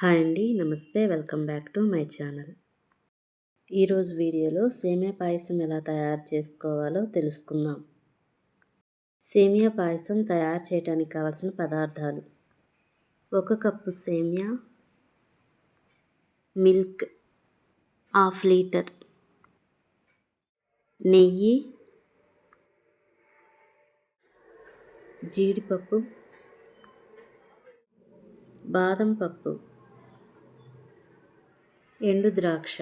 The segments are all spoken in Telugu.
హాయ్ అండి నమస్తే welcome back to my channel. ఈరోజు వీడియోలో సేమియా పాయసం ఎలా తయారు చేసుకోవాలో తెలుసుకుందాం. సేమియా పాయసం తయారు చేయడానికి కావాల్సిన పదార్థాలు. ఒక కప్పు సేమియా మిల్క్ హాఫ్ లీటర్ నెయ్యి జీడిపప్పు బాదం పప్పు. ఎండు ద్రాక్ష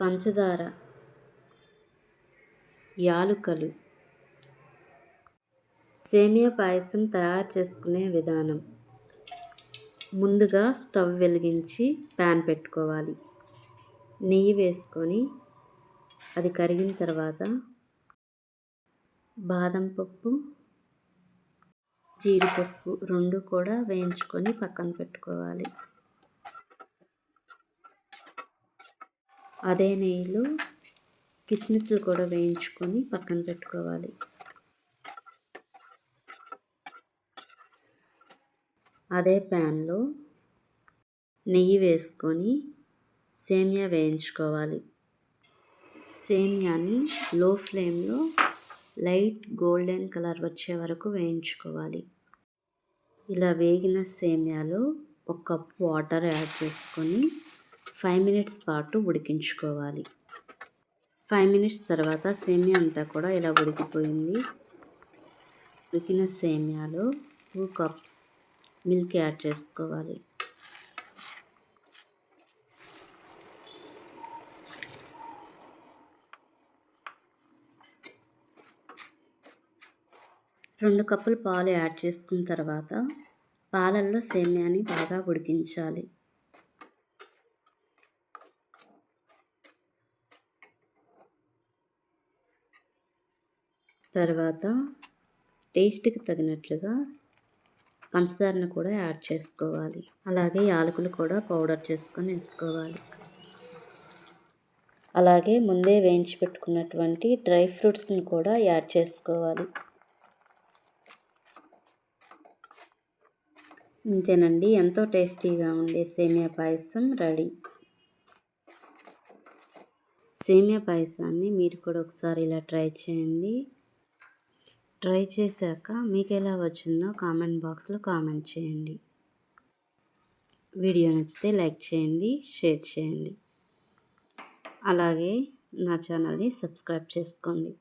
పంచదార యాలుకలు సేమియా పాయసం తయారు చేసుకునే విధానం. ముందుగా స్టవ్ వెలిగించి ప్యాన్ పెట్టుకోవాలి. నెయ్యి వేసుకొని అది కరిగిన తర్వాత బాదం పప్పు జీడిపప్పు రెండు కూడా వేయించుకొని పక్కన పెట్టుకోవాలి. అదే నెయ్యిలో కిస్మిస్లు కూడా వేయించుకొని పక్కన పెట్టుకోవాలి. అదే ప్యాన్లో నెయ్యి వేసుకొని సేమియా వేయించుకోవాలి. సేమియాని లో ఫ్లేమ్లో లైట్ గోల్డెన్ కలర్ వచ్చే వరకు వేయించుకోవాలి. ఇలా వేగిన సేమియాలో ఒక కప్ వాటర్ యాడ్ చేసుకొని ఫైవ్ మినిట్స్ పాటు ఉడికించుకోవాలి. ఫైవ్ మినిట్స్ తర్వాత సేమియా అంతా కూడా ఇలా ఉడికిపోయింది. ఉడికిన సేమియాలో టూ కప్స్ మిల్క్ యాడ్ చేసుకోవాలి. రెండు కప్పులు పాలు యాడ్ చేసుకున్న తర్వాత పాలల్లో సేమ్యాని బాగా ఉడికించాలి. తర్వాత టేస్ట్కి తగినట్లుగా పంచదారను కూడా యాడ్ చేసుకోవాలి. అలాగే యాలకులు కూడా పౌడర్ చేసుకొని వేసుకోవాలి. అలాగే ముందే వేయించి పెట్టుకున్నటువంటి డ్రై ఫ్రూట్స్ని కూడా యాడ్ చేసుకోవాలి. ఇంతేనండి. ఎంతో టేస్టీగా ఉండే సేమియా పాయసం రెడీ. సేమియా పాయసాన్ని మీరు కూడా ఒకసారి ఇలా ట్రై చేయండి. ట్రై చేశాక మీకు ఎలా వచ్చిందో కామెంట్ బాక్స్లో కామెంట్ చేయండి. వీడియో నచ్చితే లైక్ చేయండి షేర్ చేయండి. అలాగే నా ఛానల్ని సబ్స్క్రైబ్ చేసుకోండి.